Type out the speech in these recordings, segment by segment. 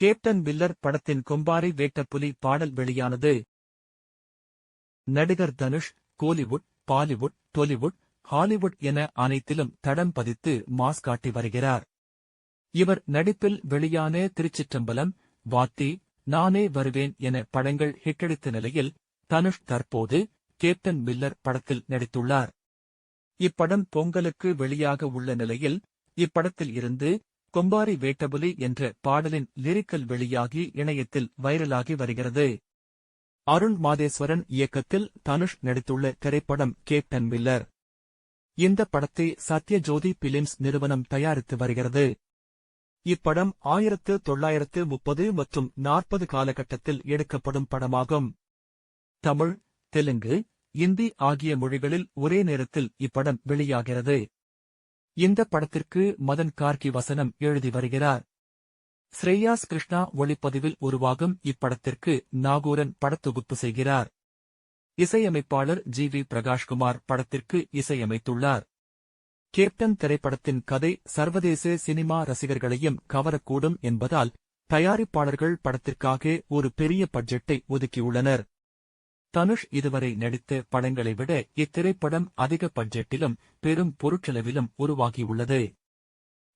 Captain Willer படத்தின் கொம்பாரி வேட்டப்புலி பாடல் வெளியானது. நடிகர் தனுஷ் கோலிவுட் பாலிவுட் டொலிவுட் ஹாலிவுட் என அனைத்திலும் தடம் பதித்து மாஸ் காட்டி வருகிறார். இவர் நடிப்பில் வெளியான திருச்சிற்றம்பலம் வாத்தி நானே வருவேன் என படங்கள் ஹிட்டடித்த நிலையில் தனுஷ் தற்போது கேப்டன் மில்லர் படத்தில் நடித்துள்ளார். இப்படம் பொங்கலுக்கு வெளியாக உள்ள நிலையில் இப்படத்தில் இருந்து கொம்பாரி வேட்டபுலி என்ற பாடலின் லிரிக்கல் வெளியாகி இணையத்தில் வைரலாகி வருகிறது. அருண் மாதேஸ்வரன் இயக்கத்தில் தனுஷ் நடித்துள்ள திரைப்படம் கேப்டன் மில்லர். இந்த படத்தை சத்யஜோதி பிலிம்ஸ் நிறுவனம் தயாரித்து வருகிறது. இப்படம் ஆயிரத்து தொள்ளாயிரத்து முப்பது மற்றும் நாற்பது காலகட்டத்தில் எடுக்கப்படும் படமாகும். தமிழ் தெலுங்கு இந்தி ஆகிய மொழிகளில் ஒரே நேரத்தில் இப்படம் வெளியாகிறது. இந்த படத்திற்கு மதன் கார்கி வசனம் எழுதி வருகிறார். ஸ்ரேயாஸ் கிருஷ்ணா ஒளிப்பதிவில் உருவாகும் இப்படத்திற்கு நாகூரன் படத்தொகுப்பு செய்கிறார். இசையமைப்பாளர் ஜி வி பிரகாஷ்குமார் படத்திற்கு இசையமைத்துள்ளார். கேப்டன் திரைப்படத்தின் கதை சர்வதேச சினிமா ரசிகர்களையும் கவரக்கூடும் என்பதால் தயாரிப்பாளர்கள் படத்திற்காக ஒரு பெரிய பட்ஜெட்டை ஒதுக்கியுள்ளனர். தனுஷ் இதுவரை நடித்த படங்களை விட இத்திரைப்படம் அதிக பட்ஜெட்டிலும் பெரும் பொருட்செலவிலும் உருவாகியுள்ளது.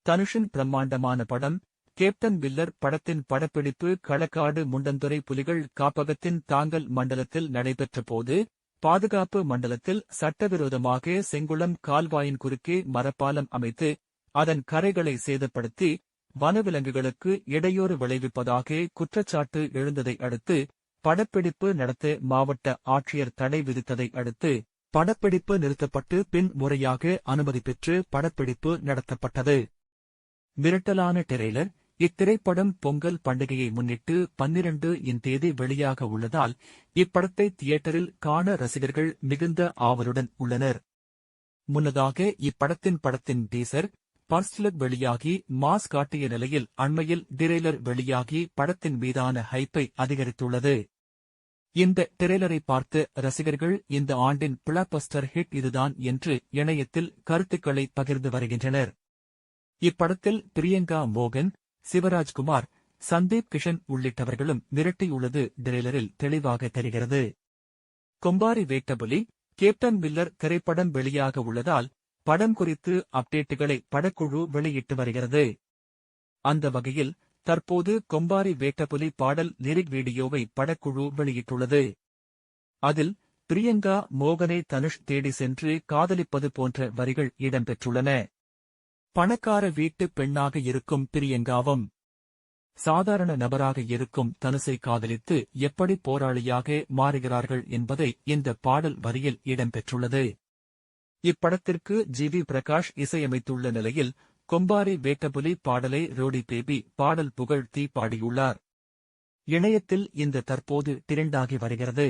தனுஷின் பிரம்மாண்டமான படம் கேப்டன் வில்லர் படத்தின் படப்பிடிப்பு களக்காடு முண்டந்துறை புலிகள் காப்பகத்தின் தாங்கல் மண்டலத்தில் நடைபெற்ற போது பாதுகாப்பு மண்டலத்தில் சட்டவிரோதமாக செங்குளம் கால்வாயின் குறுக்கே மரப்பாலம் அமைத்து அதன் கரைகளை சேதப்படுத்தி வனவிலங்குகளுக்கு இடையூறு விளைவிப்பதாக குற்றச்சாட்டு எழுந்ததை அடுத்து படப்பிடிப்பு நடத்த மாவட்ட ஆட்சியர் தடை விதித்ததை அடுத்து படப்பிடிப்பு நிறுத்தப்பட்டு பின் முறையாக அனுமதி பெற்று படப்பிடிப்பு நடத்தப்பட்டது. மிரட்டலான டிரெய்லர் இத்திரைப்படம் பொங்கல் பண்டிகையை முன்னிட்டு பன்னிரண்டு இன் தேதி வெளியாக உள்ளதால் இப்படத்தை தியேட்டரில் காண ரசிகர்கள் மிகுந்த ஆவலுடன் உள்ளனர். முன்னதாக இப்படத்தின் படத்தின் டீசர் பர்ஸ்லுக் வெளியாகி மாஸ் காட்டிய நிலையில் அண்மையில் டிரெய்லர் வெளியாகி படத்தின் மீதான ஹைப்பை அதிகரித்துள்ளது. இந்த டிரெய்லரை பார்த்து ரசிகர்கள் இந்த ஆண்டின் பிளாபஸ்டர் ஹிட் இதுதான் என்று இணையத்தில் கருத்துக்களை பகிர்ந்து வருகின்றனர். இப்படத்தில் பிரியங்கா மோகன் சிவராஜ்குமார் சந்தீப் கிஷன் உள்ளிட்டவர்களும் மிரட்டியுள்ளது டிரெய்லரில் தெளிவாக தெரிகிறது. கொம்பாரி வேட்டபுலி கேப்டன் மில்லர் திரைப்படம் வெளியாக உள்ளதால் படம் குறித்து அப்டேட்டுகளை படக்குழு வெளியிட்டு வருகிறது. அந்த வகையில் தற்போது கொம்பாரி வேட்டபுலி பாடல் லிரிக் வீடியோவை படக்குழு வெளியிட்டுள்ளது. அதில் பிரியங்கா மோகனை தனுஷ் தேடி சென்று காதலிப்பது போன்ற வரிகள் இடம்பெற்றுள்ளன. பணக்கார வீட்டு பெண்ணாக இருக்கும் பிரியங்காவும் சாதாரண நபராக இருக்கும் தனுசை காதலித்து எப்படி போராளியாக மாறுகிறார்கள் என்பதை இந்த பாடல் வரியில் இடம்பெற்றுள்ளது. இப்படத்திற்கு ஜி. வி. பிரகாஷ் இசையமைத்துள்ள நிலையில் கொம்பாரி வேட்டபுலி பாடலை ரோடி பேபி பாடல் புகழ் தீ பாடியுள்ளார். இணையத்தில் இந்த தற்போது டிரெண்டாகி வருகிறது.